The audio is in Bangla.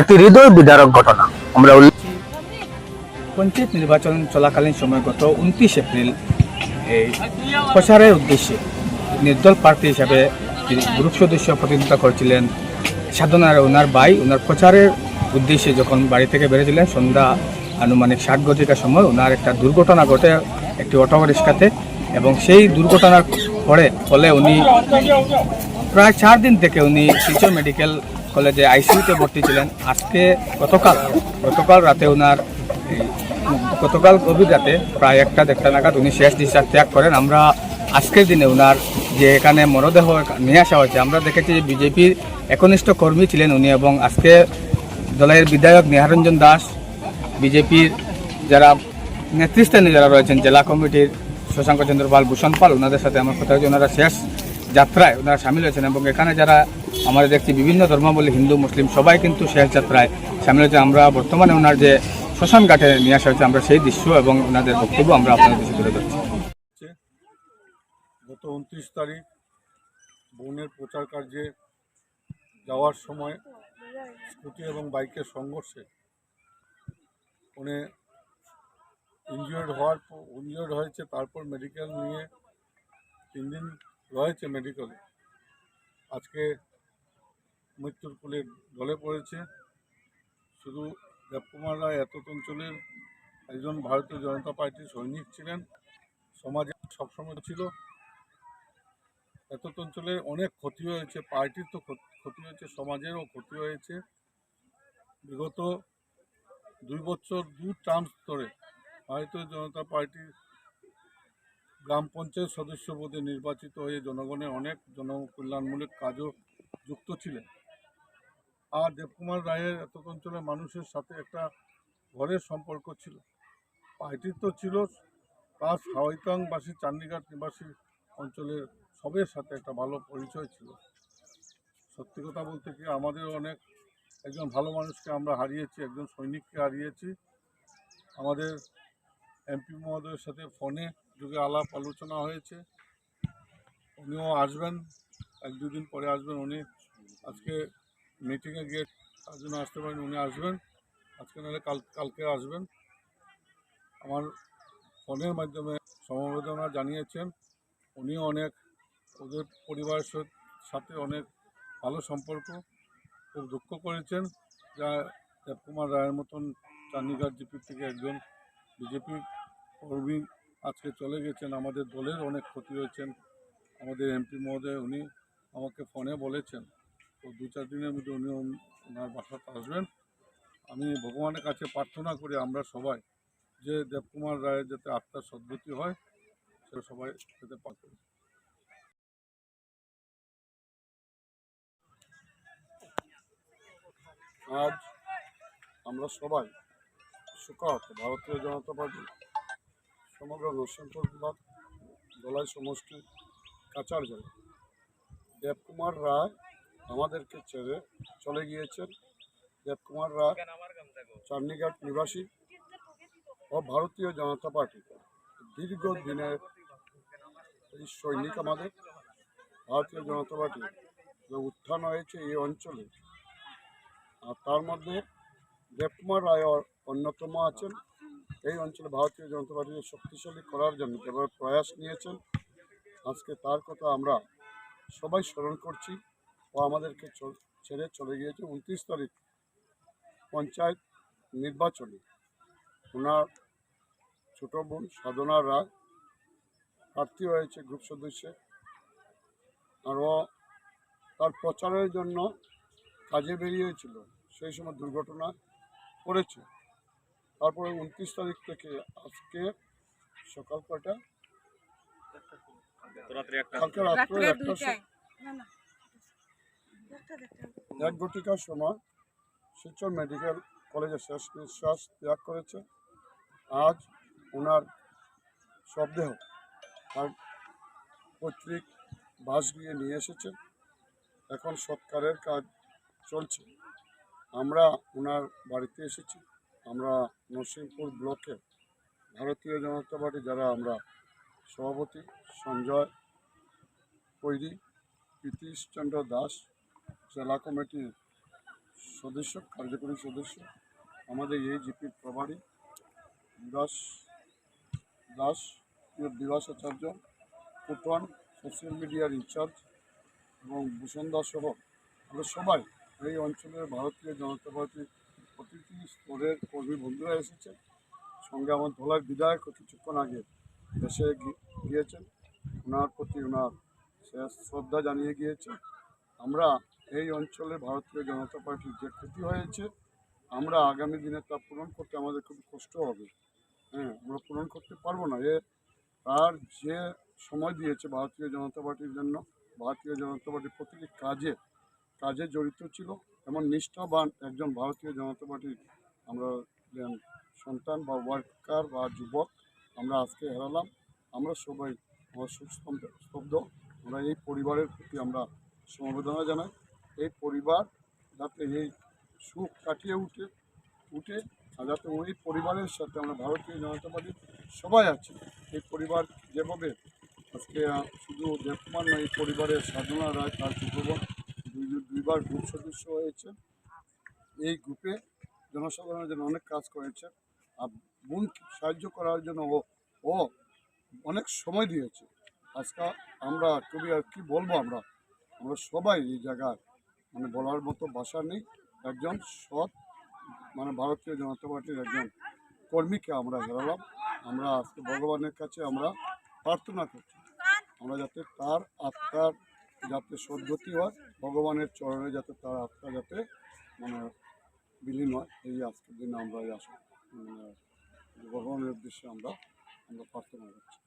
একটি হৃদয় বিদারক ঘটনা। আমরা পঞ্চায়েত নির্বাচন চলাকালীন সময় গত উনত্রিশ এপ্রিল এই প্রচারের উদ্দেশ্যে নির্দল প্রার্থী হিসাবে গ্রুপ সদস্য প্রতিনিধিত্ব করেছিলেন, সাধনার ওনার ভাই, ওনার প্রচারের উদ্দেশ্যে যখন বাড়ি থেকে বেরিয়েছিলেন, সন্ধ্যা আনুমানিক ষাট ঘটিকার সময় ওনার একটা দুর্ঘটনা ঘটে একটি অটো রিক্সাতে এবং সেই দুর্ঘটনার পরে ফলে উনি প্রায় চার দিন থেকে উনি শিলচর মেডিকেল কলেজে আইসিইউতে ভর্তি ছিলেন। আজকে গতকাল গতকাল রাতে ওনার গতকাল গভীর রাতে প্রায় একটা দেড়টা নাগাদ উনি শেষ নিঃশ্বাস ত্যাগ করেন। আমরা আজকের দিনে ওনার যে এখানে মরদেহ নিয়ে আসা হয়েছে, আমরা দেখেছি যে বিজেপির একনিষ্ঠ কর্মী ছিলেন উনি এবং আজকে দলের বিধায়ক নিহারঞ্জন দাস, বিজেপির যারা নেতৃস্থানীয় যারা রয়েছেন, জেলা কমিটির শশাঙ্ক চন্দ্র পাল ভূষণ পাল, ওনাদের সাথে আমার কথা হচ্ছে ওনারা শেষ যাত্রায় ওনারা সামিল হয়েছেন এবং এখানে যারা আমরা দেখছি বিভিন্ন ধর্মাবলী হিন্দু, মুসলিম, সবাই কিন্তু শেষ যাত্রায় সামিল হয়েছে। আমরা বর্তমানে ওনার যে শ্মশান ঘাটে নিয়ে আসা হয়েছে, আমরা সেই দৃশ্য এবং ওনাদের বক্তব্য আমরা আপনাদের দেশে তুলে ধরছি। গত উনত্রিশ তারিখ বোনের প্রচার কার্যে যাওয়ার সময় স্কুটি এবং বাইকের সংঘর্ষে উনি ইনজিওর্ড হওয়ার ইনজিওর্ড হয়েছে, তারপর মেডিকেল নিয়ে তিন দিন রয়েছে মেডিকেলে আজকে মৃত্যুর কোলে ঢলে পড়েছে। শুধু দেবকুমার রায়, এত অঞ্চলের একজন ভারতীয় জনতা পার্টির সৈনিক ছিলেন। সমাজে সবসময় ছিল। এত অঞ্চলে অনেক ক্ষতি হয়েছে, পার্টির তো ক্ষতি হয়েছে, সমাজেরও ক্ষতি হয়েছে। বিগত দুই বছর দু টার্মস ধরে ভারতীয় জনতা পার্টির গ্রাম পঞ্চায়েত সদস্য পদে নির্বাচিত হয়ে জনগণের অনেক জনকল্যাণমূলক কাজও যুক্ত ছিলেন। আর দেবকুমার রায়ের এত অঞ্চলের মানুষের সাথে একটা ঘরের সম্পর্ক ছিল। পার্টির তো ছিল তার হাওয়াইতাংবাসী চান্ডিঘাট নিবাসী অঞ্চলের সবের সাথে একটা ভালো পরিচয় ছিল। সত্যি কথা বলতে কি, আমাদের অনেক একজন ভালো মানুষকে আমরা হারিয়েছি, একজন সৈনিককে হারিয়েছি। আমাদের এমপি মহোদয়ের সাথে ফোনে যুগে আলাপ আলোচনা হয়েছে। উনিও আসবেন, এক দুদিন পরে আসবেন উনি। আজকে মিটিংয়ে গিয়ে তার জন্য আসতে পারেন, উনি আসবেন। আজকে নাহলে কাল, কালকে আসবেন। আমার ফোনের মাধ্যমে সমবেদনা জানিয়েছেন। উনিও অনেক, ওদের পরিবারের সাথে অনেক ভালো সম্পর্ক। খুব দুঃখ করেছেন। যা দেবকুমার রায়ের মতন চান্দিঘাট জিপি থেকে একজন বিজেপি কর্মী আজকে চলে গেছেন, আমাদের দলের অনেক ক্ষতি হয়েছেন। আমাদের এমপি মহোদয়, উনি আমাকে ফোনে বলেছেন, তো দু চার দিনের মধ্যে উনি ওন- ওনার বাসাতে আসবেন। আমি ভগবানের কাছে প্রার্থনা করি আমরা সবাই যে দেবকুমার রায়ের যাতে আত্মার সদ্গতি হয় সেটা সবাই যাতে পাবে আজ আমরা সবাই সুখত ভারতীয় জনতা পার্টি সমগ্র নরসিংপুর ব্লক দলাই সমষ্টি কাচার জেলা। দেবকুমার রায় আমাদেরকে ছেড়ে চলে গিয়েছেন। দেবকুমার রায় চান্ডিঘাট নিবাসী ও ভারতীয় জনতা পার্টি। দীর্ঘদিনের এই সৈনিক আমাদের, ভারতীয় জনতা পার্টি। উত্থান হয়েছে এই অঞ্চলে। আর তার মধ্যে দেবকুমার রায় অন্যতম আছেন। এই অঞ্চলে ভারতীয় জনতা পার্টিকে শক্তিশালী করার জন্য যেভাবে প্রয়াস নিয়েছেন। আজকে তার কথা আমরা সবাই স্মরণ করছি ও আমাদেরকে ছেড়ে চলে গিয়েছে উনত্রিশ তারিখ পঞ্চায়েত নির্বাচনে। ওনার ছোট বোন সাধনা রায় প্রার্থী হয়েছে গ্রুপ সদস্যে। আরও তার প্রচারের জন্য কাজে বেরিয়েছিল। সেই সময় দুর্ঘটনা করেছে তারপরে উনত্রিশ তারিখ থেকে আজকে সকাল কয়টা? কালকে রাত্রে রাত্রে একটা দুইটায়। না না একটা দেখতে এক ঘটিকার সময় শিলচর মেডিকেল কলেজে শেষ নিঃশ্বাস ত্যাগ করেছে। আজ ওনার শবদেহ তার পৈতৃক বাস গিয়ে নিয়ে এসেছে। এখন সৎকারের কাজ চলছে। আমরা ওনার বাড়িতে এসেছি। আমরা নরসিংপুর ব্লকে ভারতীয় জনতা পার্টি যারা আমরা সভাপতি সঞ্জয় কৈরি প্রীতিশচন্দ্র দাস, জেলা কমিটির সদস্য, কার্যকরী সদস্য, আমাদের এই জিপির প্রভারী বিকাশ দাস বিকাশ আচার্য ফুটওয়ান সোশ্যাল মিডিয়ার ইনচার্জ এবং ভূষণ দাস সহ আমরা সবাই এই অঞ্চলের ভারতীয় জনতা পার্টির প্রতিটি স্তরের কর্মী বন্ধুরা এসেছেন। সঙ্গে আমার ধোলার বিধায়ক কিছুক্ষণ আগে দেশে গিয়েছেন। ওনার প্রতি ওনার শেষ শ্রদ্ধা জানিয়ে গিয়েছে আমরা এই অঞ্চলে ভারতীয় জনতা পার্টির যে ক্ষতি হয়েছে, আমরা আগামী দিনে তা পূরণ করতে আমাদের খুব কষ্ট হবে। হ্যাঁ আমরা পূরণ করতে পারব না। এ তার যে সময় দিয়েছে ভারতীয় জনতা পার্টির জন্য, ভারতীয় জনতা পার্টির প্রতিটি কাজে কাজে জড়িত ছিল। এমন নিষ্ঠাবান একজন ভারতীয় জনতা পার্টির আমরা সন্তান বা ওয়ার্কার বা যুবক আমরা আজকে হারালাম। আমরা সবাই স্তব্ধ। আমরা এই পরিবারের প্রতি আমরা সমবেদনা জানাই। এই পরিবার যাতে এই সুখ কাটিয়ে উঠে উঠে আর যাতে ওই পরিবারের সাথে আমরা ভারতীয় জনতা পার্টির সবাই আছি, এই পরিবার যেভাবে আজকে শুধু দেবকুমার নয়, এই পরিবারের সাধনা, রায়, তার যুবক দুই- দুইবার গ্রুপ সদস্য হয়েছে। এই গ্রুপে জনসাধারণের জন্য অনেক কাজ করেছে। আর বোন সাহায্য করার জন্য ও ও অনেক সময় দিয়েছে। আজকে আমরা খুবই আর কি বলব আমরা? আমরা সবাই এই জায়গার মানে বলার মতো ভাষা নেই। একজন সৎ মানে ভারতীয় জনতা পার্টির একজন কর্মীকে আমরা হারালাম। আমরা আজকে ভগবানের কাছে আমরা প্রার্থনা করছি। আমরা যাতে তার আত্মার যাতে সদ্গতি হয়, ভগবানের চরণে যাতে তার আত্মা যাতে মানে বিলীন হয়, এই আজকের দিনে আমরা এই আসব মানে ভগবানের উদ্দেশ্যে আমরা আমরা প্রার্থনা করছি।